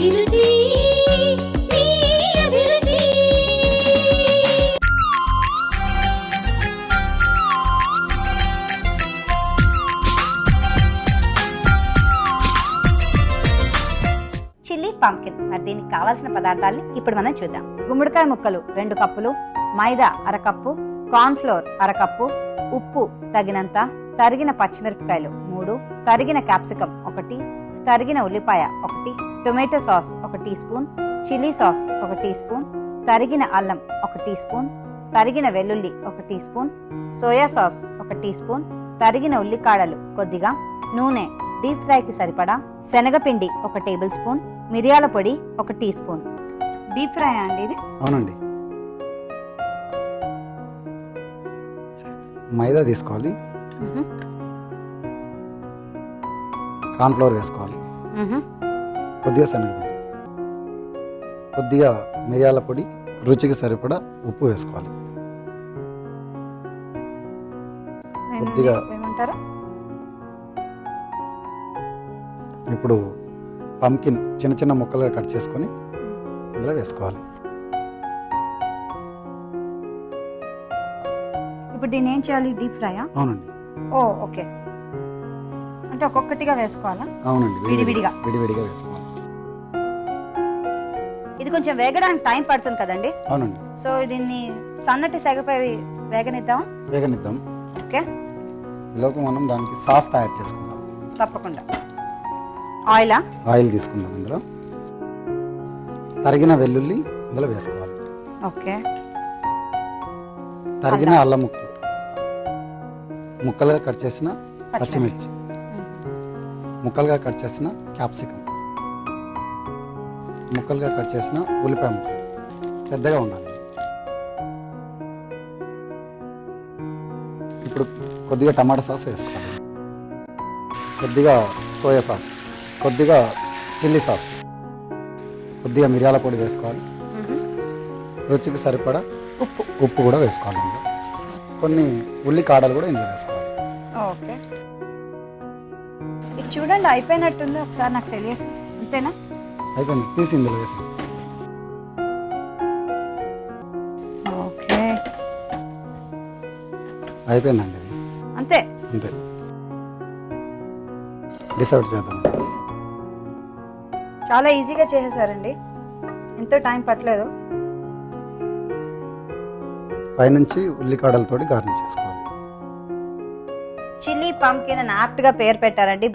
అభిరుచి మీ అభిరుచి. Chilli pumpkin మరి దీనికి కావాల్సిన పదార్థాలని ఇప్పుడు మనం చూద్దాం. గుమ్మడికాయ ముక్కలు రెండు కప్పులు మైదా అరకప్పు కార్న్ఫ్లోర్ అరకప్పు ఉప్పు తగినంత తరిగిన పచ్చిమిరపకాయలు మూడు తరిగిన క్యాప్సికం ఒకటి తరిగిన ఉల్లిపాయ ఒకటి టొమాటో సాస్ ఒక టీ స్పూన్ చిల్లీ సాస్ ఒక టీ స్పూన్ తరిగిన అల్లం ఒక టీ స్పూన్ తరిగిన వెల్లుల్లి ఒక టీ స్పూన్ సోయా సాస్ ఒక టీ స్పూన్ తరిగిన ఉల్లికాడలు కొద్దిగా నూనె డీప్ ఫ్రైకి సరిపడా శనగపిండి ఒక టేబుల్ స్పూన్ మిరియాల పొడి ఒక టీ స్పూన్. డీప్ ఫ్రై అండి ఇది? అవునండి. మైదా తీసుకోవాలి. కార్న్ఫ్లవర్ వేసుకోవాలి. కొద్దిగా శనగపిండి. కొద్దిగా మిరియాల పొడి రుచికి సరిపడా ఉప్పు వేసుకోవాలి. కొద్దిగా ఇప్పుడు పంకిన్ చిన్న చిన్న ముక్కలుగా కట్ చేసుకొని ఇందులో వేసుకోవాలి. ఇప్పుడు దీన్ని ఏం చేయాలి? డీప్ ఫ్రైయా? అవునండి. Oh okay. అంటే ఒక్కొక్కటిగా వేసుకోవాలా? అవునండి విడివిడిగా. విడివిడిగా. వేసుకోవాలి. ఇది కొంచెం వేగడానికి టైం పడుతుంది కదండి? అవునండి. సో దీన్ని సన్నటి సెగపై వేగనిద్దాం వేగనిద్దాం. ఓకే. ఈలోపు మనం దానికి సాస్ తయారు చేసుకుందాం. తప్పకుండా. ఆయిలా? ఆయిల్ తీసుకుందాం ఇందులో. తరిగిన వెల్లుల్లి ఇందులో వేసుకోవాలి. ఓకే. తరిగిన అల్లం. ముక్కలు ముక్కలుగా కట్ చేసిన పచ్చిమిర్చి. ముక్కలుగా కట్ చేసిన క్యాప్సికమ్ ముక్కలుగా కట్ చేసిన ఉల్లిపాయ ముక్కలు పెద్దగా ఉండాలి. ఇప్పుడు కొద్దిగా టమాటా సాస్ వేసుకోవాలి. కొద్దిగా సోయా సాస్ కొద్దిగా చిల్లీ సాస్ కొద్దిగా మిరియాల పొడి వేసుకోవాలి. రుచికి సరిపడా ఉప్పు ఉప్పు కూడా వేసుకోవాలి ఇందులో. కొన్ని ఉల్లి కాడలు కూడా ఇందులో వేసుకోవాలి. ఓకే. చూడండి అయిపోయినట్టుంది. ఒకసారి నాకు తెలియదు. అంతేనా? అయిపోయింది. తీసి ఇందులో ఓకే. అయిపోయిందండి ఇది అంతే. అంతే. డిసైడ్ చేద్దాం. చాలా ఈజీగా చేసేసారండి. ఎంతో టైం పట్టలేదు. పైనుంచి ఉల్లికాడలతోటి గార్నిష్ చేసుకోవాలి. పంకిన్ అని ఆప్ట్గా పేరు పెట్టారండి.